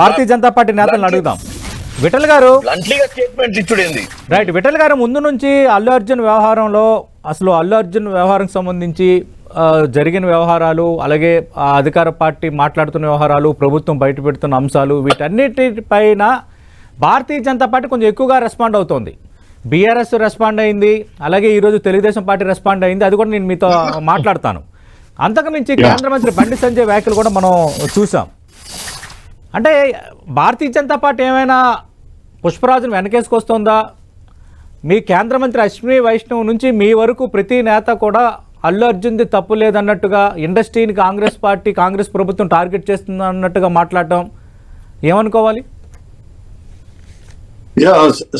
Bharatiya Janata party నేతలను అడుగుదాం. విఠల్ గారు బ్లంట్లీగా స్టేట్మెంట్ ఇచ్చుడేంది? రైట్ విఠల్ గారు ముందు నుంచి అల్లు అర్జున్ వ్యవహారంలో అసలు అల్లు అర్జున్ వ్యవహారం సంబంధించి జరిగిన వ్యవహారాలు అలాగే అధికార పార్టీ మాట్లాడుతున్న వ్యవహారాలు ప్రభుత్వం బయట పెడుతున్న అంశాలు వీటన్నిటిపైన భారతీయ జనతా పార్టీ కొంచెం ఎక్కువగా రెస్పాండ్ అవుతోంది. బీఆర్ఎస్ రెస్పాండ్ అయింది అలాగే ఈరోజు తెలుగుదేశం పార్టీ రెస్పాండ్ అయింది అది కూడా నేను మీతో మాట్లాడతాను. అంతకు మించి కేంద్ర మంత్రి బండి సంజయ్ వ్యాఖ్యలు కూడా మనం చూసాం. అంటే భారతీయ జనతా పార్టీ ఏమైనా పుష్పరాజును వెనకేసుకొస్తుందా? మీ కేంద్ర మంత్రి అశ్విని వైష్ణవ్ నుంచి మీ వరకు ప్రతి నేత కూడా అల్లు అర్జున్ది తప్పు లేదన్నట్టుగా ఇండస్ట్రీని కాంగ్రెస్ పార్టీ కాంగ్రెస్ ప్రభుత్వం టార్గెట్ చేస్తుంది అన్నట్టుగా మాట్లాడటం ఏమనుకోవాలి? యా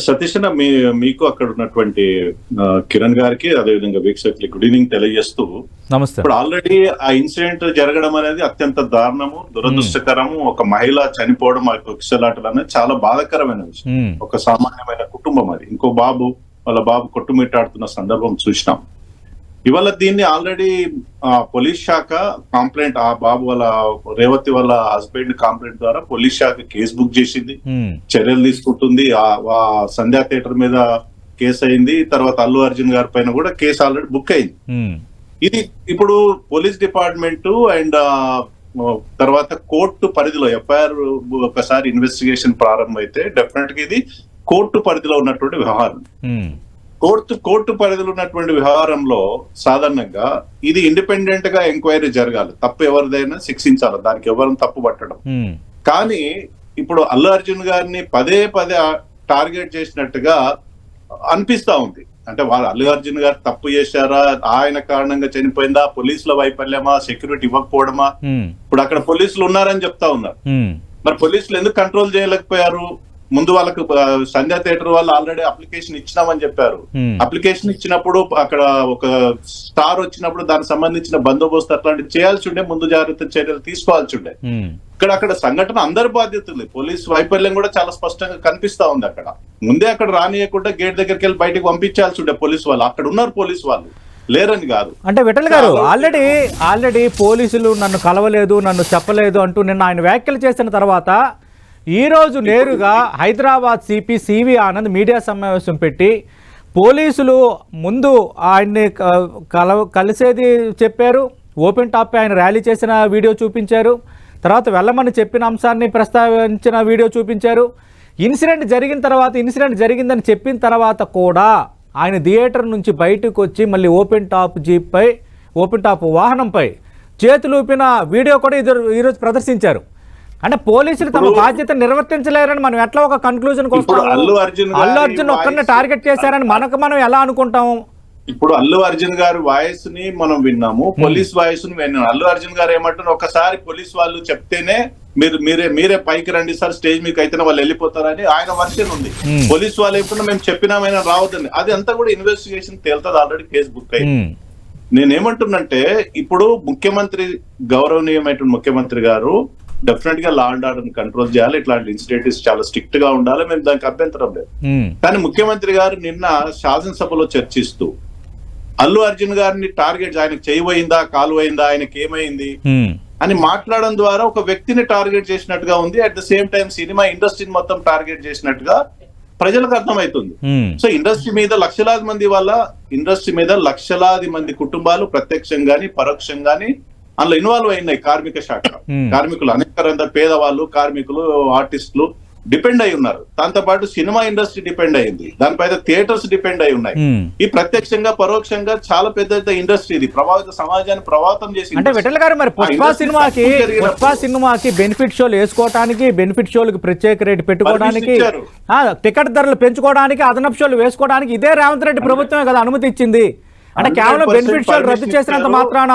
సతీష్ అన్న మీ మీకు అక్కడ ఉన్నటువంటి కిరణ్ గారికి అదేవిధంగా వీక్షకులకి గుడ్ ఈవినింగ్ తెలియజేస్తూ నమస్తే. ఇప్పుడు ఆల్రెడీ ఆ ఇన్సిడెంట్ జరగడం అనేది అత్యంత దారుణము దురదృష్టకరము. ఒక మహిళ చనిపోవడం ఆ కుక్సలాటలు అనేది చాలా బాధాకరమైన విషయం. ఒక సామాన్యమైన కుటుంబం అది. ఇంకో బాబు వాళ్ళ బాబు కొట్టుమిట్టాడుతున్న సందర్భం చూసినాం. ఇవాళ దీన్ని ఆల్రెడీ పోలీస్ శాఖ కంప్లైంట్ ఆ బాబు వాళ్ళ రేవతి వాళ్ళ హస్బెండ్ కంప్లైంట్ ద్వారా పోలీస్ శాఖ కేసు బుక్ చేసింది. చర్యలు తీసుకుంటుంది. ఆ సంధ్యా థియేటర్ మీద కేసు అయింది. తర్వాత అల్లు అర్జున్ గారి పైన కూడా కేసు ఆల్రెడీ బుక్ అయింది. ఇది ఇప్పుడు పోలీస్ డిపార్ట్మెంట్ అండ్ తర్వాత కోర్టు పరిధిలో ఎఫ్ఐఆర్ ఒకసారి ఇన్వెస్టిగేషన్ ప్రారంభమైతే డెఫినెట్గా ఇది కోర్టు పరిధిలో ఉన్నటువంటి వ్యవహారం. కోర్టు కోర్టు పరిధిలో ఉన్నటువంటి వ్యవహారంలో సాధారణంగా ఇది ఇండిపెండెంట్గా ఎంక్వైరీ జరగాలి. తప్పు ఎవరిదైనా శిక్షించాలి. దానికి ఎవరిని తప్పు పట్టడం. కానీ ఇప్పుడు అల్లు అర్జున్ గారిని పదే పదే టార్గెట్ చేసినట్టుగా అనిపిస్తా ఉంది. అంటే వాళ్ళు అల్లు అర్జున్ గారు తప్పు చేశారా? ఆయన కారణంగా చనిపోయిందా? పోలీసుల వైఫల్యమా? సెక్యూరిటీ ఇవ్వకపోవడమా. ఇప్పుడు అక్కడ పోలీసులు ఉన్నారని చెప్తా ఉన్నారు. మరి పోలీసులు ఎందుకు కంట్రోల్ చేయలేకపోయారు? ముందు వాళ్ళకు సంధ్యా థియేటర్ వాళ్ళు ఆల్రెడీ అప్లికేషన్ ఇచ్చినామని చెప్పారు. అప్లికేషన్ ఇచ్చినప్పుడు అక్కడ ఒక స్టార్ వచ్చినప్పుడు దానికి సంబంధించిన బందోబస్తు అట్లాంటివి చేయాల్సి ఉండే ముందు జాగ్రత్త చర్యలు తీసుకోవాల్సి ఉండే. ఇక్కడ అక్కడ సంఘటన అందరి బాధ్యతలు పోలీస్ వైఫల్యం కూడా చాలా స్పష్టంగా కనిపిస్తా ఉంది అక్కడ. ముందే అక్కడ రానియకుండా గేట్ దగ్గరికి వెళ్ళి బయటకు పంపించాల్సి ఉండే పోలీస్ వాళ్ళు. అక్కడ ఉన్నారు పోలీస్ వాళ్ళు. లేరని కాదు. అంటే విఠల్ గారు ఆల్రెడీ ఆల్రెడీ పోలీసులు నన్ను కలవలేదు నన్ను చెప్పలేదు అంటూ నిన్న ఆయన వ్యాఖ్యలు చేసిన తర్వాత ఈరోజు నేరుగా Hyderabad CP CV Anand media సమావేశం పెట్టి పోలీసులు ముందు ఆయన్ని కల కలిసేది చెప్పారు. ఓపెన్ టాప్ ఆయన ర్యాలీ చేసిన వీడియో చూపించారు. తర్వాత వెళ్ళమని చెప్పిన అంశాన్ని ప్రస్తావించిన వీడియో చూపించారు. ఇన్సిడెంట్ జరిగిన తర్వాత ఇన్సిడెంట్ జరిగిందని చెప్పిన తర్వాత కూడా ఆయన థియేటర్ నుంచి బయటకు వచ్చి మళ్ళీ ఓపెన్ టాప్ జీప్పై ఓపెన్ టాప్ వాహనంపై చేతులు ఊపిన వీడియో కూడా ఇద్దరు ఈరోజు ప్రదర్శించారు. అంటే పోలీసులు తమ బాధ్యత నిర్వర్తించలేరని మనం ఎట్లా ఒక కన్క్లూజన్ అల్లు అర్జున్ అల్లు అర్జున్ ఒక్కరిని టార్గెట్ చేశారని మనకు మనం ఎలా అనుకుంటాము? ఇప్పుడు అల్లు అర్జున్ గారి వాయిస్ని మనం విన్నాము పోలీస్ వాయిస్ని విన్నాము. అల్లు అర్జున్ గారు ఏమంటారు ఒకసారి పోలీస్ వాళ్ళు చెప్తేనే మీరు మీరే మీరే పైకి రండి సార్ స్టేజ్ మీకు అయితే వాళ్ళు వెళ్ళిపోతారని ఆయన వర్షన్ ఉంది. Hmm. పోలీస్ వాళ్ళు ఎప్పుడు మేము చెప్పినామైనా రావద్దని. అది అంతా కూడా ఇన్వెస్టిగేషన్ తేలుతుంది ఆల్రెడీ కేసు బుక్ అయింది. ఉమ్, నేనేమంటున్నంటే ఇప్పుడు ముఖ్యమంత్రి గౌరవనీయమైనటువంటి ముఖ్యమంత్రి గారు డెఫినెట్గా లా అండ్ ఆర్డర్ కంట్రోల్ చేయాలి. ఇట్లాంటి ఇన్సిడెంట్స్ చాలా స్ట్రిక్ట్గా ఉండాలి. మేము దానికి అభ్యంతరం లేదు. ఉమ్, కానీ ముఖ్యమంత్రి గారు నిన్న శాసనసభలో చర్చిస్తూ అల్లు అర్జున్ గారిని టార్గెట్ ఆయనకు చేయబోయిందా కాలు అయిందా ఆయనకి ఏమైంది? ఉమ్, అని మాట్లాడడం ద్వారా ఒక వ్యక్తిని టార్గెట్ చేసినట్టుగా ఉంది. At the same time cinema ఇండస్ట్రీని మొత్తం టార్గెట్ చేసినట్టుగా ప్రజలకు అర్థమవుతుంది. సో ఇండస్ట్రీ మీద లక్షలాది మంది వల్ల ఇండస్ట్రీ మీద లక్షలాది మంది కుటుంబాలు ప్రత్యక్షంగాని పరోక్షంగాని అందులో ఇన్వాల్వ్ అయినాయి కార్మిక శాఖ. కార్మికులు అనేక రకాల పేదవాళ్ళు కార్మికులు ఆర్టిస్టులు డిపెండ్ అయి ఉన్నారు. దాంతో పాటు సినిమా ఇండస్ట్రీ డిపెండ్ అయింది. దానిపైన థియేటర్స్ డిపెండ్ అయి ఉన్నాయి. ఈ ప్రత్యక్షంగా పరోక్షంగా చాలా పెద్ద ఇండస్ట్రీ ఇది. ప్రభావిత సమాజాన్ని ప్రభావితం చేసి అంటే విఠల్ గారు మరి పుష్ప సినిమాకి పుష్ప సినిమాకి బెనిఫిట్ షోలు వేసుకోవడానికి బెనిఫిట్ షోలకు ప్రత్యేక రేటు పెట్టుకోవడానికి టికెట్ ధరలు పెంచుకోవడానికి అదనపు షోలు వేసుకోవడానికి ఇదే రేవంత్ రెడ్డి ప్రభుత్వమే కదా అనుమతి ఇచ్చింది. అంటే కేవలం 100% బెనిఫిట్ షోలు రద్దు చేసినంత. మాత్రాన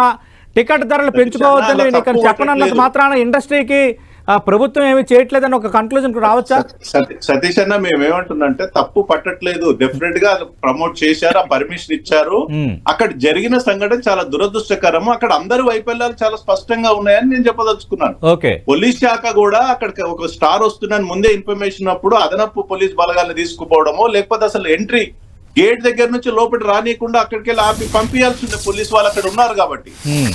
టికెట్ ధరలు పెంచుకోవద్దని నేను ఇక్కడ పట్టట్లేదు. మాత్రాన ఇండస్ట్రీకి ఆ, ప్రభుత్వం ఏమి చేయట్లేదని ఒక కన్క్లూజన్ రావచ్చా? సతీ- సతీష్ అన్న మేము ఏమంటున్నంటే తప్పు పట్టట్లేదు. డెఫినెట్గా ప్రమోట్ చేశారు ఆ పర్మిషన్ ఇచ్చారు. అక్కడ జరిగిన సంఘటన చాలా దురదృష్టకరము. అక్కడ అందరి వైఫల్యాలు చాలా స్పష్టంగా ఉన్నాయని నేను చెప్పదలుచుకున్నాను. పోలీస్ శాఖ కూడా అక్కడికి ఒక స్టార్ వస్తుందని ముందే ఇన్ఫర్మేషన్ అప్పుడు అదనపు పోలీస్ బలగాలను తీసుకుపోవడమో లేకపోతే అసలు ఎంట్రీ గేట్ దగ్గర నుంచి లోపలి రానియకుండా అక్కడికి వెళ్ళి ఆపి పంపించాల్సి ఉండే పోలీస్ వాళ్ళు అక్కడ ఉన్నారు కాబట్టి.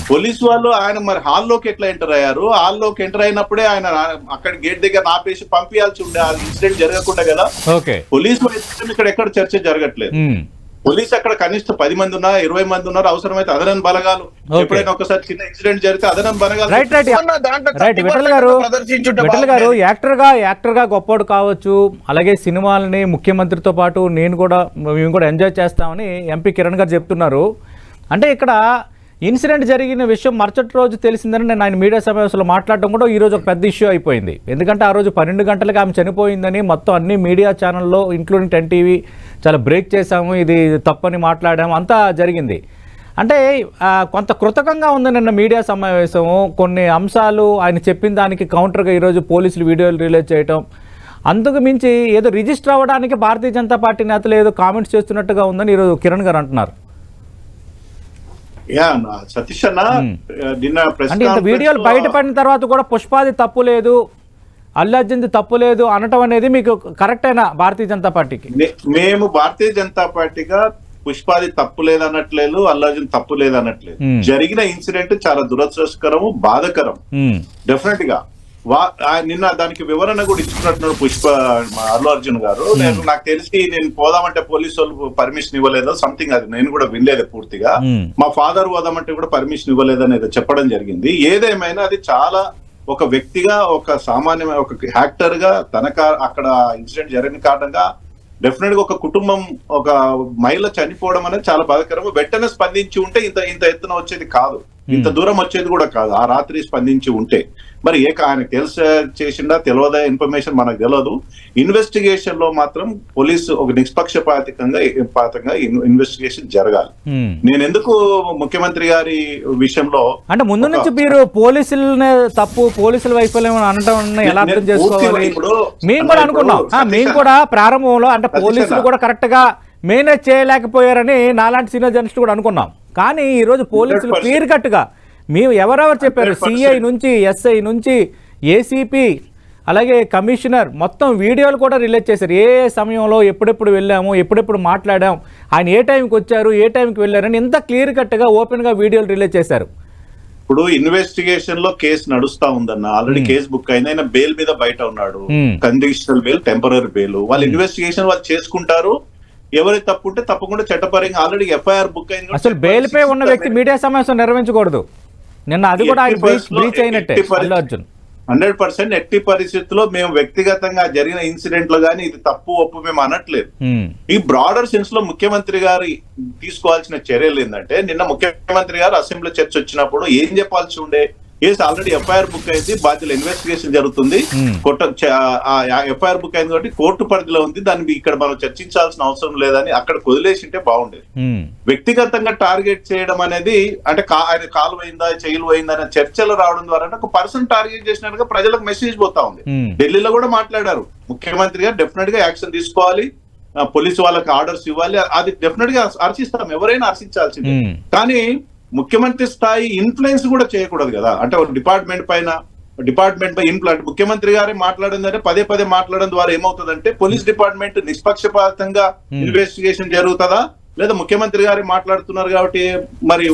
పోలీస్ వాళ్ళు ఆయన మరి హాల్లోకి ఎట్లా ఎంటర్ అయ్యారు? హాల్లోకి ఎంటర్ అయినప్పుడే ఆయన అక్కడ గేట్ దగ్గర ఆపేసి పంపించాల్సి ఉండే ఆ ఇన్సిడెంట్ జరగకుండా కదా. పోలీస్ వైద్యం ఇక్కడ ఎక్కడ చర్చ జరగట్లేదు. పోలీస్ అక్కడ కనిష్ట పది మంది ఉన్నారు ఇరవై మంది ఉన్నారు అవసరమైతే అదనపు బలగాలు. ఎప్పుడైనా ఒకసారి చిన్న ఇన్సిడెంట్ జరిగితే అదనపు బలగాలు రైట్ రైట్ రైట్ 30% విఠల్ గారు విఠల్ గారు. యాక్టర్గా యాక్టర్గా గొప్పోడు కావచ్చు అలాగే సినిమాలని ముఖ్యమంత్రితో పాటు నేను కూడా మేము కూడా ఎంజాయ్ చేస్తామని ఎంపీ కిరణ్ గారు చెప్తున్నారు అంటే ఇక్కడ ఇన్సిడెంట్ జరిగిన విషయం మరుసటి రోజు తెలిసిందని నేను ఆయన మీడియా సమావేశంలో మాట్లాడడం కూడా ఈరోజు ఒక పెద్ద ఇష్యూ అయిపోయింది. ఎందుకంటే ఆ రోజు పన్నెండు గంటలకు ఆమె చనిపోయిందని మొత్తం అన్ని మీడియా ఛానల్లో ఇంక్లూడింగ్ టెన్ టీవీ చాలా బ్రేక్ చేశాము. ఇది తప్పని మాట్లాడాము. అంతా జరిగింది. అంటే కొంత కృతకంగా ఉంది నిన్న మీడియా సమావేశము. కొన్ని అంశాలు ఆయన చెప్పిన దానికి కౌంటర్గా ఈరోజు పోలీసులు వీడియోలు రిలీజ్ చేయటం. అందుకు మించి ఏదో రిజిస్టర్ అవ్వడానికి భారతీయ జనతా పార్టీ నేతలు ఏదో కామెంట్స్ చేస్తున్నట్టుగా ఉందని ఈరోజు కిరణ్ గారు అంటున్నారు. సతీష్ అన్న నిన్న అంటే ఇంత వీడియోలు బయటపడిన తర్వాత కూడా పుష్పాది తప్పు లేదు అల్లు అర్జున్ది తప్పు లేదు అనటం అనేది మీకు కరెక్టేనా భారతీయ జనతా పార్టీకి? మేము భారతీయ జనతా పార్టీగా పుష్పాది తప్పు లేదనట్లేదు అల్లార్జున్ తప్పు లేదనట్లేదు. Hmm. జరిగిన ఇన్సిడెంట్ చాలా దురదృష్టకరము బాధకరం. డెఫినెట్గా. వా నిన్న దానికి వివరణ కూడా ఇచ్చుకున్నట్టున్నారు పుష్ప అల్లు అర్జున్ గారు. నేను నాకు తెలిసి నేను పోదామంటే పోలీసు వాళ్ళు పర్మిషన్ ఇవ్వలేదో సంథింగ్ అది నేను కూడా వినలేదు పూర్తిగా. ఉమ్, మా ఫాదర్ పోదామంటే కూడా పర్మిషన్ ఇవ్వలేదని ఏదో చెప్పడం జరిగింది. ఏదేమైనా అది చాలా ఒక వ్యక్తిగా ఒక సామాన్యమైన ఒక యాక్టర్గా తనక అక్కడ ఇన్సిడెంట్ జరిగిన కారణంగా డెఫినెట్గా ఒక కుటుంబం ఒక మహిళ చనిపోవడం అనేది చాలా బాధాకరం వెంటనే స్పందించి ఉంటే ఇంత ఇంత ఎత్తున వచ్చేది కాదు. ఇంత దూరం వచ్చేది కూడా కాదు. ఆ రాత్రి స్పందించి ఉంటే. మరి ఏ ఆయన తెలిసి చేసిందా తెలియదా ఇన్ఫర్మేషన్ మనకు తెలియదు ఇన్వెస్టిగేషన్లో మాత్రం పోలీసు ఒక నిష్పక్షపాతికంగా పాతంగా ఇన్వెస్టిగేషన్ జరగాలి. నేను ఎందుకు ముఖ్యమంత్రి గారి విషయంలో అంటే ముందు నుంచి మీరు పోలీసులనే తప్పు పోలీసుల వైఫల్యం అని అనటం అన్న ఎలా అర్థం చేసుకోవాలి? మేము కూడా అనుకున్నాం. మేము కూడా ప్రారంభంలో అంటే పోలీసులు. కూడా కరెక్ట్గా మేనేజ్ చేయలేకపోయారని నాలాంటి సీనియర్ జర్నలిస్ట్ కూడా అనుకున్నాం. కానీ ఈ రోజు పోలీసులు 100% క్లియర్ కట్గా మేము ఎవరెవరు చెప్పారు? 100% సిఐ నుంచి ఎస్ఐ నుంచి ఏసీపీ అలాగే కమిషనర్ మొత్తం వీడియోలు కూడా రిలీజ్ చేశారు. ఏ సమయంలో ఎప్పుడెప్పుడు వెళ్ళాము ఎప్పుడెప్పుడు మాట్లాడాం ఆయన ఏ టైంకి వచ్చారు ఏ టైంకి వెళ్ళారని ఇంత క్లియర్ కట్గా ఓపెన్గా వీడియోలు రిలీజ్ చేశారు. ఇప్పుడు ఇన్వెస్టిగేషన్లో కేసు నడుస్తా ఉందన్న. ఆల్రెడీ కేసు బుక్ అయింది. ఆయన బెయిల్ మీద బయట ఉన్నాడు. కండిషనల్ బెయిల్ టెంపరీ బెయిల్ వాళ్ళు ఇన్వెస్టిగేషన్ వాళ్ళు చేసుకుంటారు. ఎవరి తప్పు ఉంటే తప్పకుండా చట్టపరంగా ఆల్రెడీ ఎఫ్ఐఆర్ బుక్ అయింది అసలు బెయిల్ పై ఉన్న వ్యక్తి మీడియా సమావేశం నిర్వహించకూడదు. నిన్న అది కూడా బ్రీచ్ అయినట్టే అల్లు అర్జున్. హండ్రెడ్ పర్సెంట్ ఎట్టి పరిస్థితుల్లో మేము వ్యక్తిగతంగా జరిగిన ఇన్సిడెంట్లో గానీ ఇది తప్పు ఒప్పు మేము అనట్లేదు. ఈ బ్రాడర్ సెన్స్లో ముఖ్యమంత్రి గారు తీసుకోవాల్సిన చర్యలు ఏంటంటే నిన్న ముఖ్యమంత్రి గారు అసెంబ్లీ చర్చ వచ్చినప్పుడు ఏం చెప్పాల్సి ఉండే? ఏస్ ఆల్రెడీ ఎఫ్ఐఆర్ బుక్ అయింది. బాధ్యుల ఇన్వెస్టిగేషన్ జరుగుతుంది. Hmm. కొట్ట ఎఫ్ఐఆర్ బుక్ అయింది కాబట్టి కోర్టు పరిధిలో ఉంది. దాన్ని ఇక్కడ మనం చర్చించాల్సిన అవసరం లేదని అక్కడ వదిలేసింటే బాగుండేది. ఉమ్, వ్యక్తిగతంగా టార్గెట్ చేయడం అనేది అంటే ఆయన కాలు పోయిందా చెయ్యిలు పోయిందా అనే చర్చలు రావడం ద్వారా ఒక పర్సన్ టార్గెట్ చేసినట్టుగా ప్రజలకు మెసేజ్ పోతా ఉంది. ఉమ్, ఢిల్లీలో కూడా మాట్లాడారు. ముఖ్యమంత్రి గారు డెఫినెట్గా యాక్షన్ తీసుకోవాలి. పోలీసు వాళ్ళకి ఆర్డర్స్ ఇవ్వాలి. అది డెఫినెట్గా హర్షిస్తాం ఎవరైనా హర్షించాల్సిందే ఉమ్, కానీ ముఖ్యమంత్రి స్థాయి ఇన్ఫ్లుయెన్స్ కూడా చేయకూడదు కదా. అంటే ఒక డిపార్ట్మెంట్ పైన డిపార్ట్మెంట్ పై ఇన్ఫ్లుయెన్స్ ముఖ్యమంత్రి గారే మాట్లాడిందంటే పదే పదే మాట్లాడడం ద్వారా ఏమవుతుందంటే పోలీస్ డిపార్ట్మెంట్ నిష్పక్షపాతంగా ఇన్వెస్టిగేషన్ జరుగుతుందా? లేదా ముఖ్యమంత్రి గారే మాట్లాడుతున్నారు కాబట్టి మరి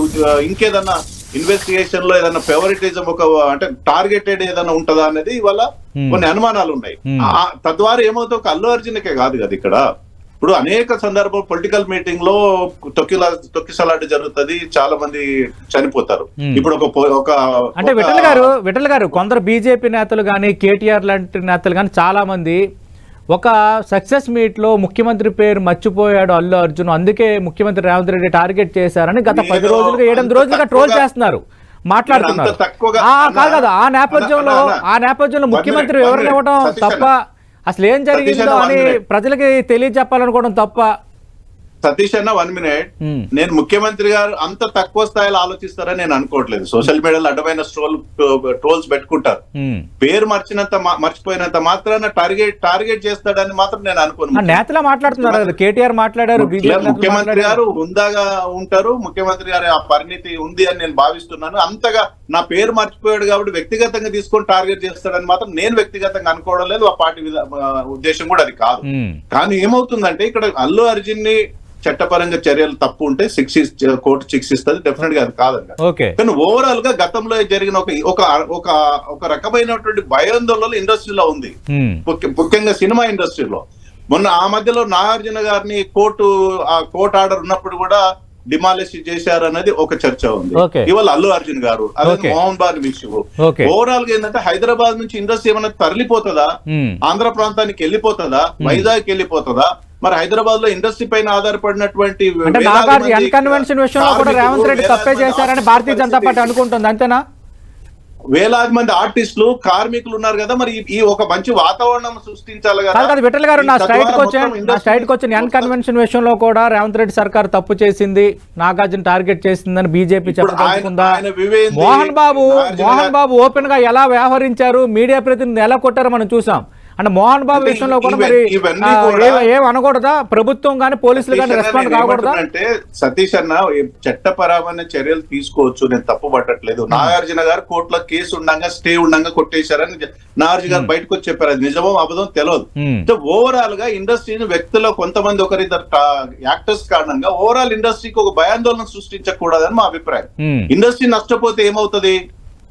ఇంకేదన్నా ఇన్వెస్టిగేషన్లో ఏదన్నా ఫేవరెటిజం ఒక అంటే టార్గెటెడ్ ఏదైనా ఉంటుందా అనేది ఇవాళ Hmm. కొన్ని అనుమానాలు ఉన్నాయి Hmm. తద్వారా ఏమవుతుంది ఒక అల్లు అర్జున్కే కాదు కదా ఇక్కడ. ఇప్పుడు అనేక సందర్భం పొలిటికల్ మీటింగ్లో తొక్కిలా తొక్కిసలాట జరుగుతుంది చాలా మంది చనిపోతారు Hmm. ఇప్పుడు ఒక అంటే విఠల్ గారు విఠల్ గారు కొందరు బీజేపీ నేతలు కానీ కేటీఆర్ లాంటి నేతలు కానీ చాలా మంది ఒక సక్సెస్ మీట్లో ముఖ్యమంత్రి పేరు మర్చిపోయాడు అల్లు అర్జున్ అందుకే ముఖ్యమంత్రి రేవంత్ రెడ్డి టార్గెట్ చేశారని గత పది రోజులుగా ఏడెనిమిది రోజులుగా ట్రోల్ చేస్తున్నారు మాట్లాడుతున్నారు కాదు కదా ఆ నేపథ్యంలో ఆ నేపథ్యంలో ముఖ్యమంత్రి minute. ఇవ్వడం తప్ప. అసలు ఏం జరిగిందో అని. ప్రజలకి తెలియజెప్పాలనుకోవడం తప్ప సతీష్ అన్న వన్ మినిట్ Hmm. నేను ముఖ్యమంత్రి గారు అంత తక్కువ స్థాయిలో ఆలోచిస్తారని నేను అనుకోవట్లేదు. సోషల్ మీడియాలో అడ్డమైన స్ట్రోల్ ట్రోల్స్ పెట్టుకుంటారు. ఉమ్. పేరు మర్చినంత మర్చిపోయినంత మాత్రాన టార్గెట్ టార్గెట్ చేస్తాడని మాత్రం నేను అనుకోను. నేతలా మాట్లాడుతున్నారు కేటీఆర్ మాట్లాడారు ముఖ్యమంత్రి గారు హుందాగా ఉంటారు. ముఖ్యమంత్రి గారి ఆ పరిణితి ఉంది అని నేను భావిస్తున్నాను. అంతగా నా పేరు మర్చిపోయాడు కాబట్టి వ్యక్తిగతంగా తీసుకొని టార్గెట్ చేస్తాడని మాత్రం నేను వ్యక్తిగతంగా అనుకోవడం లేదు. ఆ పార్టీ ఉద్దేశం కూడా అది కాదు. ఉమ్. కానీ ఏమవుతుందంటే ఇక్కడ అల్లు అర్జున్ని చట్టపరంగా చర్యలు తప్పు ఉంటే శిక్షి కోర్టు శిక్షిస్తుంది డెఫినెట్గా అది కాదండి కానీ ఓవరాల్గా గతంలో జరిగిన ఒక ఒక ఒక రకమైనటువంటి భయాందోళన ఇండస్ట్రీలో ఉంది. ముఖ్య- ముఖ్యంగా సినిమా ఇండస్ట్రీలో. మొన్న ఆ మధ్యలో నాగార్జున గారిని కోర్టు ఆ కోర్టు ఆర్డర్ ఉన్నప్పుడు కూడా డిమాలిష్ చేశారు అనేది ఒక చర్చ ఉంది. ఇవాళ అల్లు అర్జున్ గారు అదే Okay. మోహన్ బాబు విషయం. ఓవరాల్గా ఏంటంటే హైదరాబాద్ నుంచి ఇండస్ట్రీ ఏమైనా తరలిపోతుందా? ఉమ్, ఆంధ్ర ప్రాంతానికి వెళ్ళిపోతుందా? వైజాగ్ వెళ్ళిపోతుందా? మరి హైదరాబాద్లో ఇండస్ట్రీ పైన ఆధారపడినటువంటి అంటే వేలాది నాగార్జున మంది ఎన్ కన్వెన్షన్ విషయంలో కూడా రేవంత్ రెడ్డి తప్పే చేశారని భారతీయ జనతా పార్టీ అనుకుంటుంది అంతేనా? వేలాది మంది ఆర్టిస్టులు కార్మికులు ఉన్నారు కదా మరి ఈ- ఒక మంచి వాతావరణం సృష్టించాలి కదా. విఠల్ గారు నా స్ట్రైట్ తద్వారా క్వశ్చన్ మొత్తం నా industry స్ట్రైట్ ఎన్ మొత్తం- కన్వెన్షన్ విషయంలో కూడా రేవంత్ రెడ్డి సర్కార్ తప్పు చేసింది నాగార్జున టార్గెట్ చేసిందని బీజేపీ వివేంది, మోహన్ బాబు మోహన్ బాబు ఓపెన్గా ఎలా వ్యవహరించారు? మీడియా ప్రతినిధి ఎలా కొట్టారో మనం చూసాం. అంటే మోహన్ బాబు అంటే విషయంలో కూడా మరి ఏ- అనకూడదా? ప్రభుత్వం కానీ పోలీసులు కానీ రెస్పాండ్ కాకూడదా? ఏమంటున్నానంటే సతీష్ అన్న చట్టపరమైన చర్యలు తీసుకోవచ్చు నేను తప్పు పట్టట్లేదు. నాగార్జున గారు కోర్టులో కేసు ఉండంగా స్టే ఉండంగా కొట్టేశారని నాగార్జున గారు బయటకు వచ్చి చెప్పారు. అది నిజమో అబద్ధం తెలియదు. అంటే ఓవరాల్గా ఇండస్ట్రీని వ్యక్తిలో కొంతమంది ఒకరిద్దరు యాక్టర్స్ కారణంగా ఓవరాల్ ఇండస్ట్రీకి ఒక భయాందోళన సృష్టించకూడదని మా అభిప్రాయం. ఇండస్ట్రీ నష్టపోతే ఏమవుతది?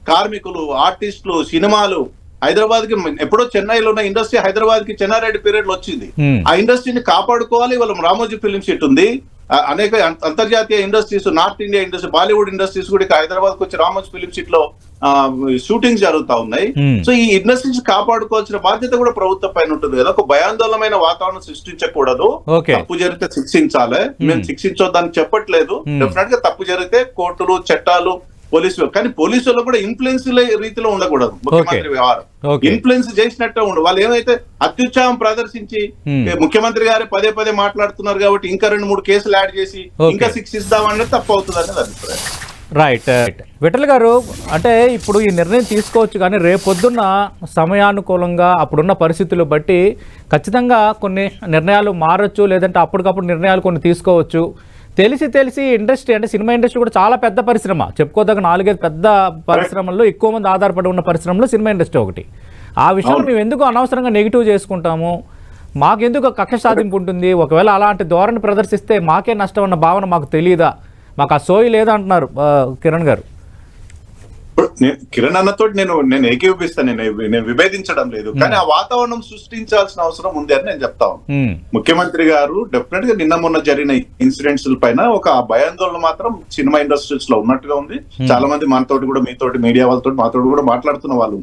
కార్మికులు ఆర్టిస్టులు సినిమాలు హైదరాబాద్కి ఎప్పుడో చెన్నైలో ఉన్న ఇండస్ట్రీ హైదరాబాద్కి చెన్నారెడ్డి పీరియడ్లో వచ్చింది. ఆ ఇండస్ట్రీని కాపాడుకోవాలి వాళ్ళ రామోజీ ఫిలిం సిట్ ఉంది అనేక అంతర్జాతీయ industries north India industry Bollywood industries కూడా హైదరాబాద్కు వచ్చి రామోజీ ఫిలిం సిట్లో షూటింగ్స్ జరుగుతా ఉన్నాయి. సో ఈ ఇండస్ట్రీస్ కాపాడుకోవాల్సిన బాధ్యత కూడా ప్రభుత్వం పైన ఉంటుంది కదా ఒక భయాందోళనమైన వాతావరణం సృష్టించకూడదు. తప్పు జరిగితే శిక్షించాలి మేము శిక్షించొద్దని చెప్పట్లేదు. డెఫినెట్గా తప్పు జరిగితే కోర్టులు చట్టాలు పోలీసులు కానీ పోలీసులు కూడా ఇన్ఫ్లుయెన్స్ రీతిలో ఉండకూడదు. ముఖ్యమంత్రి వ్యవహారం. ఇన్ఫ్లుయెన్స్ చేసినట్టే ఉండు. వాళ్ళు ఏమైతే అత్యుత్సాహం ప్రదర్శించి ముఖ్యమంత్రి గారే పదే పదే మాట్లాడుతున్నారు కాబట్టి ఇంకా రెండు మూడు కేసులు యాడ్ చేసి. ఇంకా శిక్షిస్తామన్నది తప్పు అవుతుంది అనేది అభిప్రాయం. Right right. విఠల్ గారు అంటే ఇప్పుడు ఈ నిర్ణయం తీసుకోవచ్చు కానీ రేపొద్దున్న సమయానుకూలంగా అప్పుడున్న పరిస్థితులు బట్టి ఖచ్చితంగా కొన్ని నిర్ణయాలు మారచ్చు లేదంటే అప్పటికప్పుడు నిర్ణయాలు కొన్ని తీసుకోవచ్చు. తెలిసి తెలిసి ఇండస్ట్రీ అంటే సినిమా ఇండస్ట్రీ కూడా చాలా పెద్ద పరిశ్రమ. చెప్పుకోదగ్గ నాలుగైదు పెద్ద పరిశ్రమల్లో ఎక్కువ మంది ఆధారపడి ఉన్న పరిశ్రమలో సినిమా ఇండస్ట్రీ ఒకటి. ఆ విషయంలో మేము ఎందుకు అనవసరంగా నెగిటివ్ చేసుకుంటాము? మాకెందుకు కక్ష సాధింపు ఉంటుంది? ఒకవేళ అలాంటి ధోరణి ప్రదర్శిస్తే మాకే నష్టం అన్న భావన మాకు తెలియదా మాకు ఆ సోయి లేదంటున్నారు కిరణ్ గారు. కిరణ్ అన్నతో నేను నేను ఏకీభవిస్తాను నేను నేను విభేదించడం లేదు. కానీ ఆ వాతావరణం సృష్టించాల్సిన అవసరం ఉంది అని నేను చెప్తా ముఖ్యమంత్రి గారు డెఫినెట్గా నిన్న మొన్న జరిగిన ఇన్సిడెంట్స్ పైన ఒక భయాందోళన మాత్రం సినిమా ఇండస్ట్రీస్లో ఉన్నట్టుగా ఉంది. చాలా మంది మనతోటి కూడా మీతోటి మీడియా వాళ్ళతో మాతోటి కూడా మాట్లాడుతున్న వాళ్ళు.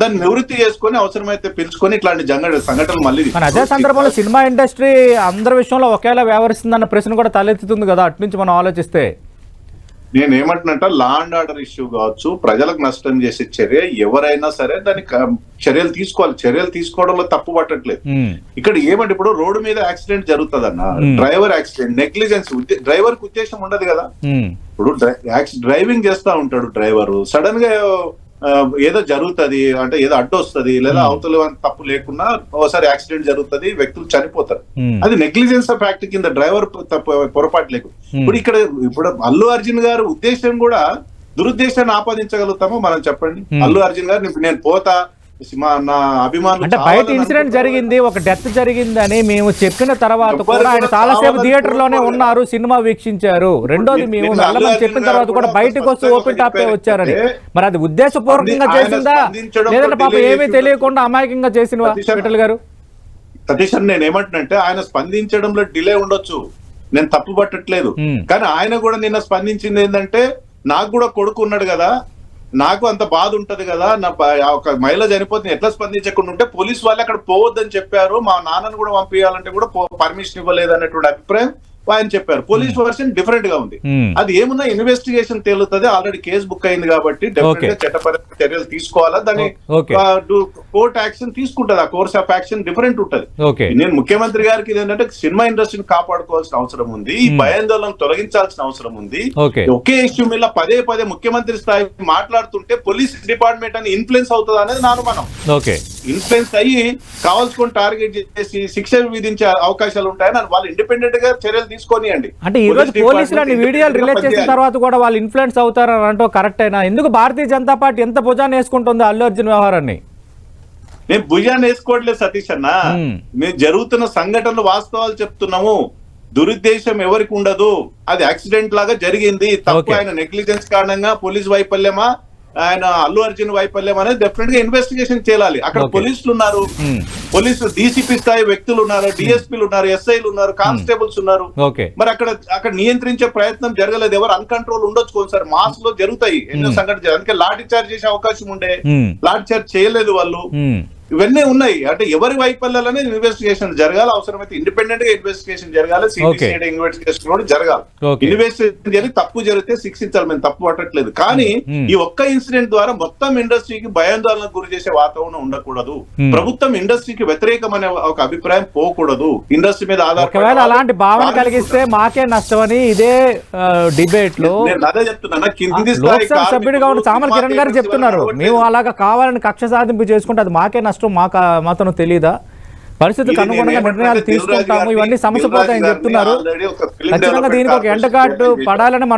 దాన్ని నివృత్తి చేసుకొని అవసరమైతే పిలుచుకొని ఇట్లాంటి జంగ సంఘటనలు మళ్ళీ అదే సందర్భంలో సినిమా ఇండస్ట్రీ అందరి విషయంలో ఒకేలా వ్యవహరిస్తుందన్న ప్రశ్న కూడా తలెత్తుతుంది కదా అటు నుంచి మనం ఆలోచిస్తే. నేను ఏమంటున్నట్ట లా అండ్ ఆర్డర్ ఇష్యూ కావచ్చు ప్రజలకు నష్టం చేసే చర్య ఎవరైనా సరే దాన్ని క- చర్యలు తీసుకోవాలి. చర్యలు తీసుకోవడంలో తప్పు పట్టట్లేదు. ఇక్కడ ఏమంటే ఇప్పుడు రోడ్డు మీద యాక్సిడెంట్ జరుగుతుందన్న. డ్రైవర్ యాక్సిడెంట్ నెగ్లిజెన్స్ డ్రైవర్కు ఉద్దేశం ఉండదు కదా. ఇప్పుడు డ్రైవింగ్ చేస్తా ఉంటాడు డ్రైవర్ సడన్గా ఏదో జరుగుతది అంటే ఏదో అడ్డు వస్తుంది లేదా అవతల తప్పు లేకుండా ఒకసారి యాక్సిడెంట్ జరుగుతుంది వ్యక్తులు చనిపోతారు. అది నెగ్లిజెన్స్ ఆఫ్ యాక్ట్ కింద డ్రైవర్ తప్పు పొరపాటు లేకు. ఇప్పుడు ఇక్కడ ఇప్పుడు అల్లు అర్జున్ గారు ఉద్దేశం కూడా దురుద్దేశాన్ని ఆపాదించగలుగుతామో మనం చెప్పండి. అల్లు అర్జున్ గారు నేను- పోతా నా అభిమానులు అంటే బయట ఇన్సిడెంట్. జరిగింది ఒక డెత్ జరిగిందని మేము చెప్పిన తర్వాత కూడా ఆయన చాలాసేపు థియేటర్లోనే. ఉన్నారు సినిమా వీక్షించారు రెండోది మేము వెళ్ళమని చెప్పిన తర్వాత కూడా బయటకు వస్తూ ఓపెన్ టాపే. వచ్చారని మరి అది ఉద్దేశపూర్వకంగా చేసిందా లేదంటే పాప ఏమీ తెలియకుండా అమాయకంగా చేసిన. విఠల్ గారు సతీష్ అని నేను ఏమంటున్నంటే ఆయన స్పందించడంలో డిలే ఉండొచ్చు నేను తప్పు పట్టట్లేదు. కానీ ఆయన కూడా నిన్న స్పందించింది ఏంటంటే నాకు కూడా కొడుకు ఉన్నాడు కదా నాకు అంత బాధ ఉంటది కదా నా ఒక మహిళ చనిపోతుంది ఎట్లా స్పందించకుండా ఉంటే పోలీస్ వాళ్ళు అక్కడ పోవద్దని చెప్పారు. మా నాన్నను కూడా పంపించాలంటే కూడా పర్మిషన్ ఇవ్వలేదు అన్నటువంటి అభిప్రాయం. ఆయన చెప్పారు. పోలీస్ వర్షన్ డిఫరెంట్గా ఉంది. అది ఏమున్నా ఇన్వెస్టిగేషన్ తేలుతుంది. ఆల్రెడీ కేసు బుక్ అయింది కాబట్టి డెఫినెట్గా Okay. చట్టపరమైన చర్యలు తీసుకోవాలా? Okay. కోర్ట్ యాక్షన్ తీసుకుంటది. ఆ కోర్స్ ఆఫ్ యాక్షన్ డిఫరెంట్ ఉంటది. నేను ముఖ్యమంత్రి గారికి ఏంటంటే సినిమా ఇండస్ట్రీని కాపాడుకోవాల్సిన అవసరం ఉంది. ఈ భయాందోళన తొలగించాల్సిన అవసరం ఉంది. ఒకే ఇష్యూ మీద పదే పదే ముఖ్యమంత్రి స్థాయి మాట్లాడుతుంటే పోలీస్ డిపార్ట్మెంట్ అని ఇన్ఫ్లుయెన్స్ అవుతుంది అనేది నా అనుమానం. ఓకే ఇన్ఫ్లుయెన్స్ అయ్యి కావాల్సుకొని టార్గెట్ చేసి శిక్ష విధించే అవకాశాలు ఉంటాయని వాళ్ళు ఇండిపెండెంట్గా చర్యలు తీసుకొనియండి. అంటే ఈ రోజు పోలీసులు అన్ని వీడియోలు రిలీజ్ చేసిన. తర్వాత కూడా వాళ్ళు ఇన్ఫ్లుయెన్స్ అవుతారని అంటూ కరెక్ట్ అయినా ఎందుకు భారతీయ జనతా పార్టీ ఎంత భుజాన్ని వేసుకుంటుంది అల్లు అర్జున్ వ్యవహారాన్ని? మేము భుజాన్ని వేసుకోవట్లేదు సతీష్ అన్న. మేము జరుగుతున్న సంఘటనలు వాస్తవాలు చెప్తున్నాము. దురుద్దేశం ఎవరికి ఉండదు. అది యాక్సిడెంట్ లాగా జరిగింది. తప్పు. ఆయన నెగ్లిజెన్స్ కారణంగా పోలీస్ వైఫల్యమా? ఆయన అల్లు అర్జున్ వైఫల్యం అనేది డెఫినెట్గా ఇన్వెస్టిగేషన్ చేయాలి. అక్కడ. పోలీసులు ఉన్నారు. Hmm. పోలీసు డీసీపీ స్థాయి వ్యక్తులు ఉన్నారు డిఎస్పీలు ఉన్నారు ఎస్ఐలు ఉన్నారు కానిస్టేబుల్స్ ఉన్నారు. మరి అక్కడ అక్కడ నియంత్రించే ప్రయత్నం జరగలేదు. ఎవరు అన్కంట్రోల్ ఉండొచ్చు కొంచెం మాస్లో జరుగుతాయి. ఎన్నో. సంఘటన. అందుకే లాఠీ చార్జ్ చేసే అవకాశం ఉండే. లాఠీ చార్జ్ చేయలేదు వాళ్ళు. ఇవన్నీ ఉన్నాయి. అంటే ఎవరి వైఫల్యాలనే ఇన్వెస్టిగేషన్ జరగాలి. అవసరమైతే ఇండిపెండెంట్గా ఇన్వెస్టిగేషన్ జరగాలి. సిబిసిఐడి ఇన్వెస్టిగేషన్ కూడా జరగాలి. ఇన్వెస్టిగేషన్ జరిగి తప్పు జరిగితే శిక్షించాలి. మేము తప్పు పట్టట్లేదు. కానీ Hmm. ఈ ఒక్క ఇన్సిడెంట్ ద్వారా మొత్తం ఇండస్ట్రీకి భయాందోళనకు గురి చేసే వాతావరణం ఉండకూడదు. Hmm. ప్రభుత్వం ఇండస్ట్రీకి వ్యతిరేకమనే ఒక అభిప్రాయం పోకూడదు. ఇండస్ట్రీ మీద ఆధారపడి అలాంటి భావన కలిగిస్తే మాకే నష్టమని ఇదే డిబేట్లో నేను అదే చెప్తున్నా కింది సభ్యుడిగా ఉన్న చామల కిరణ్ గారు చెప్తున్నారు. మేము అలాగా కావాలని కక్ష సాధింపు చేసుకుంటే అది మాకే నష్టం మాకు మాత్రం తెలియదా పరిస్థితికి ఇది అనుగుణంగా నిర్ణయాలు తీసుకుంటాము ఇవన్నీ సమస్య పోతాయని చెప్తున్నారు ఖచ్చితంగా దీనికి ఒక ఎండగాటు. పడాలని